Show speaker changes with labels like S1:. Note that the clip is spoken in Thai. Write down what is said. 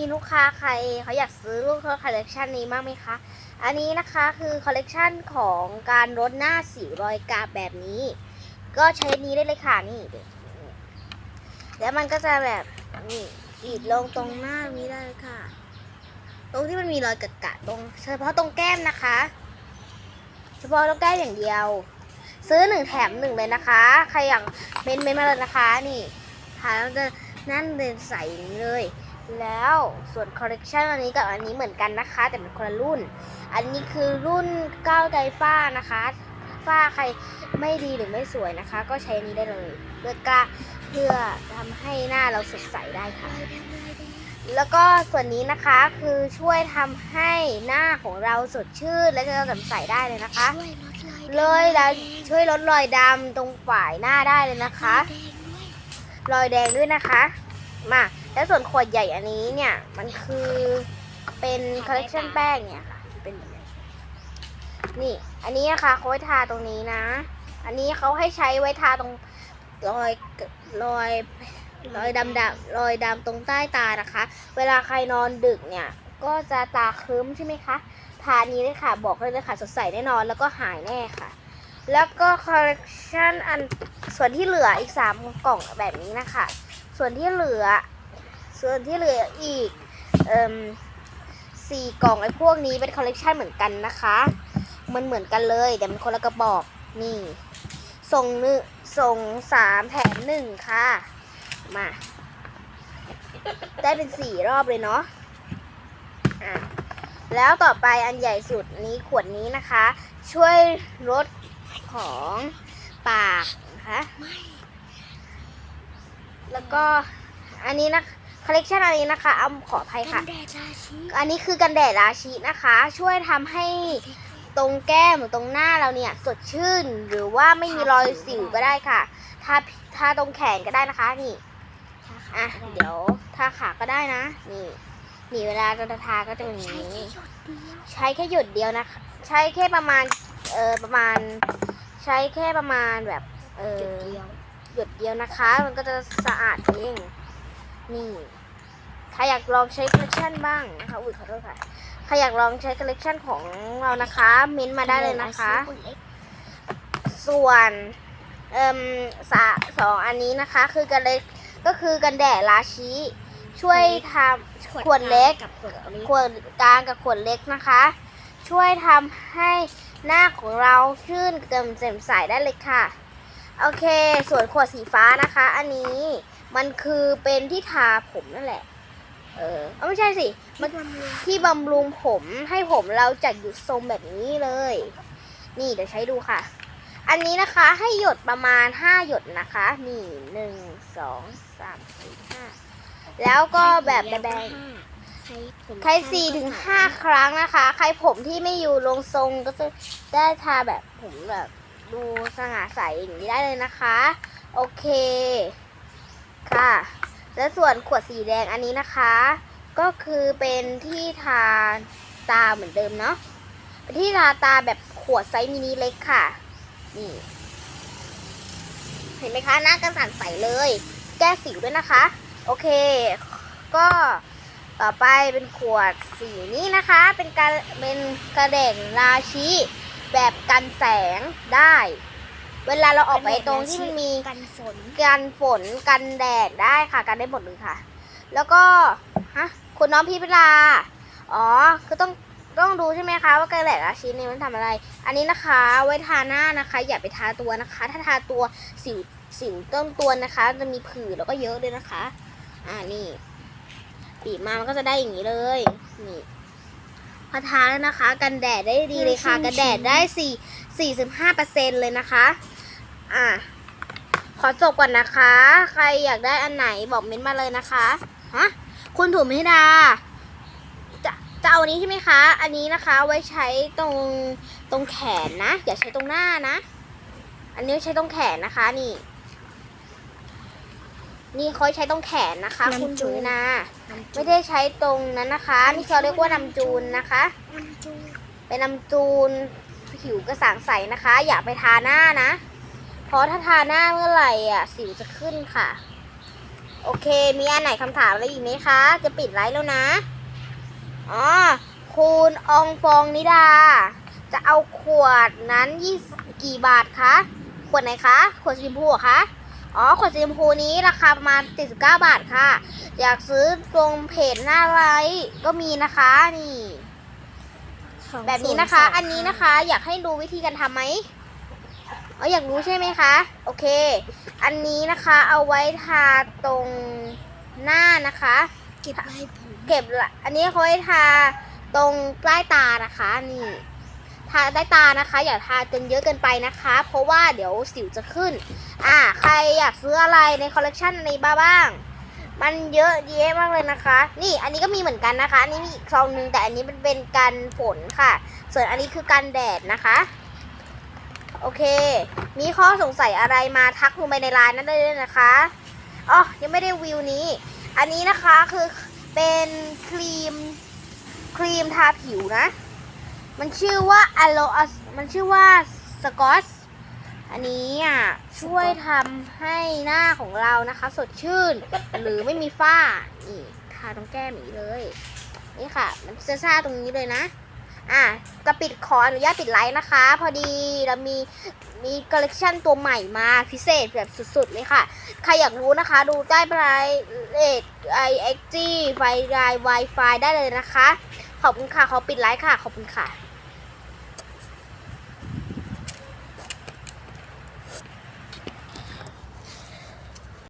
S1: มีลูกค้าใครเขาอยากซื้อลูกค้าคอลเลกชันนี้มากไหมคะ อันนี้นะคะคือคอลเลกชันของการลดหน้าสิวรอยกาบแบบนี้ ก็ใช้นี้ได้เลยค่ะนี่เด็กแล้วมันก็จะแบบนี่อีดลงตรงหน้านี้ได้เลยค่ะ ตรงที่มันมีรอยกะกะตรง เฉพาะตรงแก้มนะคะ เฉพาะตรงแก้มอย่างเดียว ซื้อหนึ่งแถมหนึ่งเลยนะคะ ใครอยากเมนเมนมาเลยนะคะ นี่ทาแล้วจะนั่นเดินใส่เลย แล้วส่วนคอลเลกชันอันนี้กับอันนี้เหมือนกันนะคะ แต่เป็นคนละรุ่น อันนี้คือรุ่นก้าวไดฟ้านะคะ ฝ้าใครไม่ดีหรือไม่สวยนะคะ ก็ใช้นนี้ได้เลยเพื่อกล้าเพื่อทำให้หน้าเราสดใสได้ค่ะ แล้วก็ส่วนนี้นะคะคือช่วยทำให้หน้าของเราสดชื่นและจะสดใสได้เลยนะคะ เลยแล้วช่วยลดรอยดำตรงฝ่ายหน้าได้เลยนะคะ รอยแดงด้วยนะคะ มา แล้วส่วนขวดใหญ่อันนี้เนี่ย มันคือเป็นคอลเลกชันแป้งเนี่ยค่ะ เป็นแบบนี้นี่ อันนี้นะคะเขาไว้ทาตรงนี้นะ อันนี้เขาให้ใช้ไว้ทาตรงรอยรอยรอยดำดำรอยดำตรงใต้ตานะคะ เวลาใครนอนดึกเนี่ย ก็จะตาครึ้มใช่ไหมคะทานี้เลยค่ะ บอกเลยเลยค่ะ สดใสแน่นอนแล้วก็หายแน่ค่ะ แล้วก็คอลเลกชันอันส่วนที่เหลืออีก 3 กล่องแบบนี้นะคะ ส่วนที่เหลือ ส่วนที่เหลืออีกเอ่มสี่กล่องไอ้พวกนี้เป็นคอลเลกชันเหมือนกันนะคะ มันเหมือนกันเลยแต่มันคนละกระบอกนี่ ส่งหนึ่งส่งสามแถมหนึ่งค่ะ มา ได้เป็นสี่รอบเลยเนาะอะแล้วต่อไปอันใหญ่สุดนี้ขวดนี้นะคะ ช่วยลดของปากนะคะแล้วก็อันนี้นะค อลเลกชันอันนี้นะคะเอาขออภัย
S2: กั
S1: ค่ะ
S2: นแดดราชี
S1: อันนี้คือกันแดดราชินะคะ ช่วยทำให้ตรงแก้มหรือตรงหน้าเราเนี่ยสดชื่นหรือว่าไม่มีรอยสิวก็ได้ค่ะทาทาตรงแขนก็ได้นะคะนี่อะเดี๋ยวทาขาก็ได้นะ นี่นี่เวลาเราจะทาก็จะเป็นอย่าง
S2: ใช้แค่
S1: นี้
S2: หยดเดียว
S1: ใช้แค่หยดเดียวนะคะ ใช้แค่ประมาณเออประมาณ ใช้แค่ประมาณแบบเอ
S2: หย
S1: อ
S2: ดเดียว
S1: หยดเดียวนะคะ มันก็จะสะอาดเองนี่ ใครอยากลองใช้คอลเลคชันบ้างนะคะอุ้ยขอโทษค่ะใครอยากลองใช้คอลเลคชันของเรานะคะเม้นต์มาได้เลยนะคะ ส่วนเอ่มสาสองอันนี้นะคะ คือกันเล็กก็คือกันแดดราชิช่วยทำขวดเล็ก
S2: กับขวดเล็ก
S1: ขวดกลางกับขวดเล็กนะคะ ช่วยทำให้หน้าของเราชื่นเติมแจ่มใสได้เลยค่ะ โอเค ส่วนขวดสีฟ้านะคะ อันนี้มันคือเป็นที่ทาผมนั่นแหละ เออเอาไม่ใช่สิมันที่บำรุงผมให้ผมเราจัดอยู่ทรงแบบนี้เลย นี่เดี๋ยวใช้ดูค่ะ อันนี้นะคะให้หยดประมาณ 5 หยดนะคะ นี่หนึ่งสองสามสี่ห้าแล้วก็แบบแบนๆ
S2: ใช้ผม
S1: ใครสี่ถึงห้าครั้งนะคะ ใครผมที่ไม่อยู่ลงทรงก็จะได้ทาแบบผมแบบดูสง่าใสอย่างนี้ได้เลยนะคะ โอเค ค่ะ และส่วนขวดสีแดงอันนี้นะคะ ก็คือเป็นที่ทาตาเหมือนเดิมเนาะเป็นที่ทาตาแบบขวดไซส์มินิเล็กค่ะนี่เห็นไหมคะหน้ากระสันใสเลย แก้สิวด้วยนะคะ โอเค ก็ต่อไปเป็นขวดสีนี้นะคะ เป็นการเป็นกระเด่งราชิแบบกันแสงได้ เวลาเราออกไปตรงที่มันมี
S2: กันฝน
S1: กันฝนกันแดดได้ค่ะกันได้หมดเลยค่ะ แล้วก็ฮะคุณน้องพี่พิลาอ๋อคือต้องต้องดูใช่ไหมคะ ว่ากันแดดอาชีนี้มันทำอะไร อันนี้นะคะ ไว้ทาหน้านะคะ อย่าไปทาตัวนะคะ ถ้าทาตัวสิวสิวต้นตัวนะคะ จะมีผื่นแล้วก็เยอะเลยนะคะ อ่านี่บีบมามันก็จะได้อย่างนี้เลยนี่พอทาแล้วนะคะ กันแดดได้ดีเลยค่ะ กันแดดได้สี่สี่สิบห้าเปอร์เซ็นเลยนะคะอะ ขอจบก่อนนะคะ ใครอยากได้อันไหนบอกเม้นต์มาเลยนะคะฮะคุณถุมิดาจะจะเอาอันนี้ใช่ไหมคะ อันนี้นะคะไว้ใช้ตรงตรงแขนนะ อย่าใช้ตรงหน้านะ อันนี้ใช้ตรงแขนนะคะนี่ นี่เขาใช้ตรงแขนนะคะคุณถุมินาไม่ได้ใช้ตรงนั้นนะคะ นี่เขาเรียกว่านำจูนนะคะ
S2: มันจู
S1: เป็นน้ำจูนผิวกระสางใสนะคะ อย่าไปทาหน้านะ เพราะถ้าทาหน้าเมื่อไหร่อะ สิวจะขึ้นค่ะ โอเค มีอันไหนคำถามอะไรอีกไหมคะ จะปิดไลฟ์แล้วนะ อ๋อ คุณอองฟองนิดา จะเอาขวดนั้นยี่กี่บาทคะ ขวดไหนคะ ขวดสีชมพูเหรอคะอ๋อ ขวดสีชมพูนี้ราคาประมาณ79 บาทค่ะ อยากซื้อตรงเพจหน้าไลฟ์ก็มีนะคะนี่ แบบนี้นะคะ อันนี้นะคะ อยากให้ดูวิธีการทำไหม อ๋ออยากรู้ใช่ไหมคะ โอเค อันนี้นะคะเอาไว้ทาตรงหน้านะคะ
S2: เก็บไว้ผม
S1: เก็บละอันนี้เขาไว้ทาตรงใต้ตานะคะ นี่ ทาใต้ตานะคะ อย่าทาจนเยอะเกินไปนะคะ เพราะว่าเดี๋ยวสิวจะขึ้น อ่า ใครอยากซื้ออะไรในคอลเลกชันในบ้าบ้างมันเยอะแยะมากเลยนะคะ นี่อันนี้ก็มีเหมือนกันนะคะ อันนี้มีอีกซองนึงแต่อันนี้มันเป็นกันฝนค่ะ ส่วนอันนี้คือกันแดดนะคะ โอเค มีข้อสงสัยอะไรมาทักลงไปในไลน์นั้นได้เลยนะคะอ๋อยังไม่ได้วิวนี้ อันนี้นะคะคือเป็นครีมครีมทาผิวนะ มันชื่อว่าอโลมันชื่อว่าสกอตอันนี้อะช่วยทำให้หน้าของเรานะคะ สดชื่น หรือไม่มีฝ้านี่ทาตรงแก้มอย่างนี้เลย นี่ค่ะ มันจะซาตรงนี้เลยนะ อะจะปิดขออนุญาตปิดไลฟ์นะคะ พอดีเรามีมีคอลเลคชันตัวใหม่มาพิเศษแบบสุดๆเลยค่ะ ใครอยากรู้นะคะ ดูใต้ไลน์เลดไอเอ็กจีไฟไลน์ไวไฟได้เลยนะคะ ขอบคุณค่ะ ขอปิดไลฟ์ค่ะ ขอบคุณค่ะ